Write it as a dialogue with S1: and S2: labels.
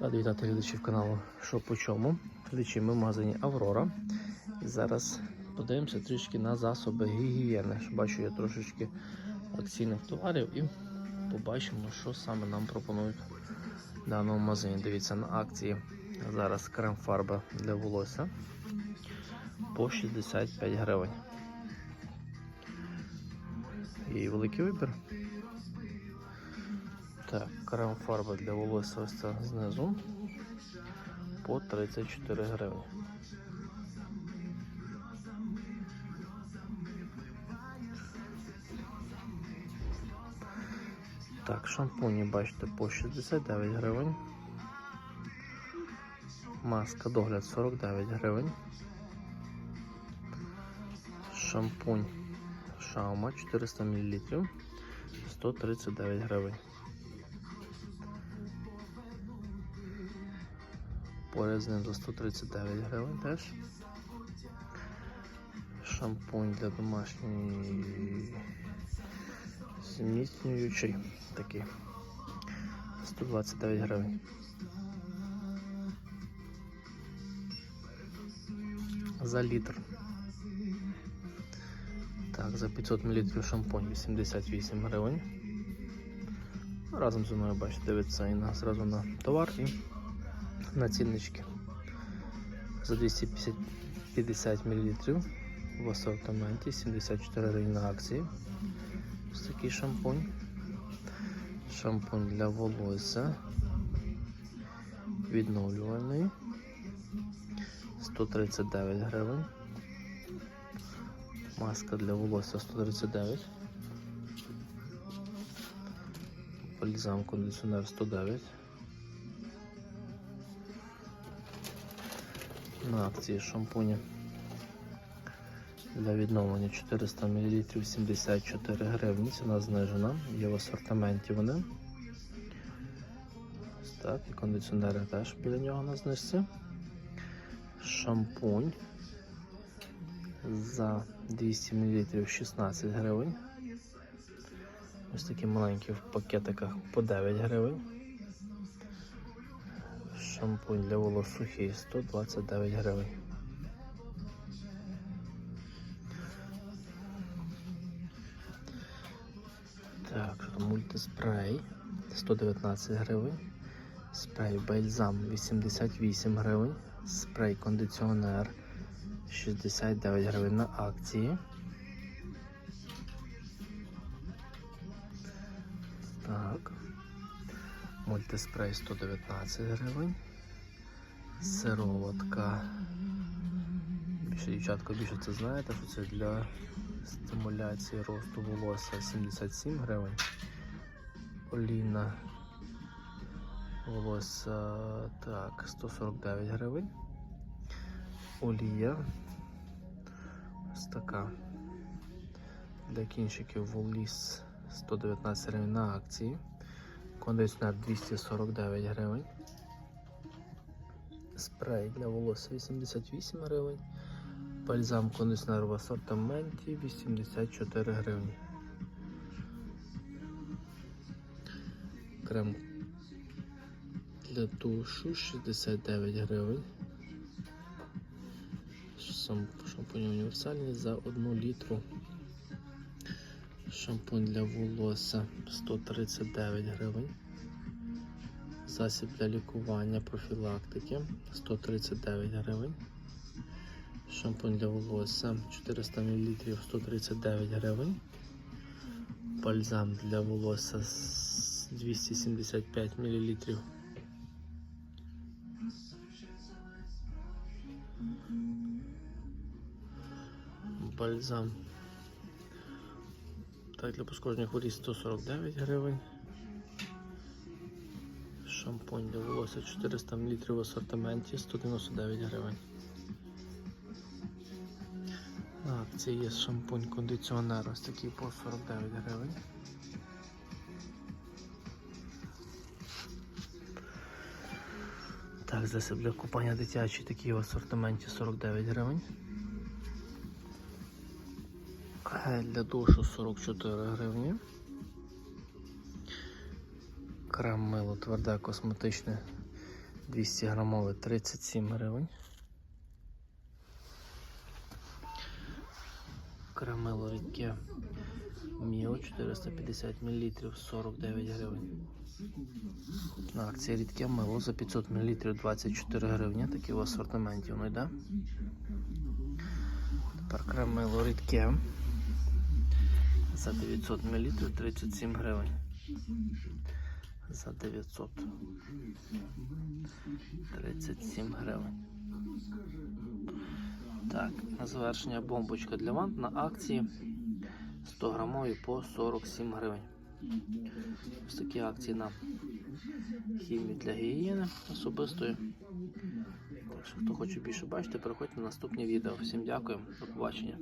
S1: Радий вітати глядачів каналу Що по чому. Глядачі ми в магазині Аврора. І зараз подивимося трішки на засоби гігієни. Бачу я трошечки акційних товарів і побачимо, що саме нам пропонують в даному магазині. Дивіться на акції. Зараз крем-фарба для волосся по 65 гривень. І великий вибір. Так, крем-фарба для волосся ось знизу по 34 гривні. Так, шампуні бачите по 69 гривень. Маска догляд 49 гривень. Шампунь Шаума 400 мл 139 гривень. Поряд за 139 гривень теж. Шампунь для домашньої зміцнюючий такий 129 гривень. За літр. Так, за 500 мл шампунь 88 гривень. Разом зі мною бачите, дивиться і на, зразу на товар і на ціннички. За 250 мл в асортименті 74 гривень на акції. Ось такий шампунь. Шампунь для волосся. Відновлювальний. 139 гривень. Маска для волосся 139. Бальзам кондиціонер 109. На акції шампуні для відновлення 400 мл 74 гривні. Ціна знижена. Є в асортименті вони. Так, і кондиціонери теж біля нього на знижці. Шампунь за 200 мл 16 гривень. Ось такі маленькі в пакетиках по 9 гривень. Шампунь для волос сухий 129 гривень. Так, мультиспрей 119 гривень. Спрей бальзам 88 гривень. Спрей кондиціонер 69 гривень на акції. Так. Мультиспрей 119 гривень. Сироватка. Більше дівчатка більше це знаєте, що це для стимуляції росту волосся 77 гривень. Олійна волосся так, 149 гривень. Олія. Ось така. Для кінчиків воліс 119 гривень на акції. Кондиціонер 249 гривень. Спрей для волосся 88 гривень. Бальзам кондиціонер в асортименті 84 гривні. Крем для душу 69 гривень. Шампунь універсальний за 1 літру. Шампунь для волосся 139 гривень. Засіб для лікування профілактики 139 гривень. Шампунь для волосся 400 мл 139 гривень. Бальзам для волосся 275 мл. Бальзам. Так, для пошкодження хворі 149 гривень. Шампунь для волосся 400 мл в асортименті 199 гривень. На акції є шампунь кондиціонер ось такий по 49 гривень. Так, засіб для купання дитячий такий в асортименті 49 гривень. Гель для душу 44 гривні. Крем мило тверде косметичне 200 грамове 37 гривень. Крем мило рідке Міо 450 мл 49 гривень. На акції рідке мило за 500 мл 24 гривні. Такі в асортименті воно йде. Тепер крем мило рідке за 900 мл 37 гривень. За 900 37 гривень. Так, на завершення бомбочка для вант на акції 100 грамові по 47 гривень. Ось такі акції на хімію для гігієни особистої. Так що, хто хоче більше бачити, переходьте на наступні відео. Всім дякую, до побачення.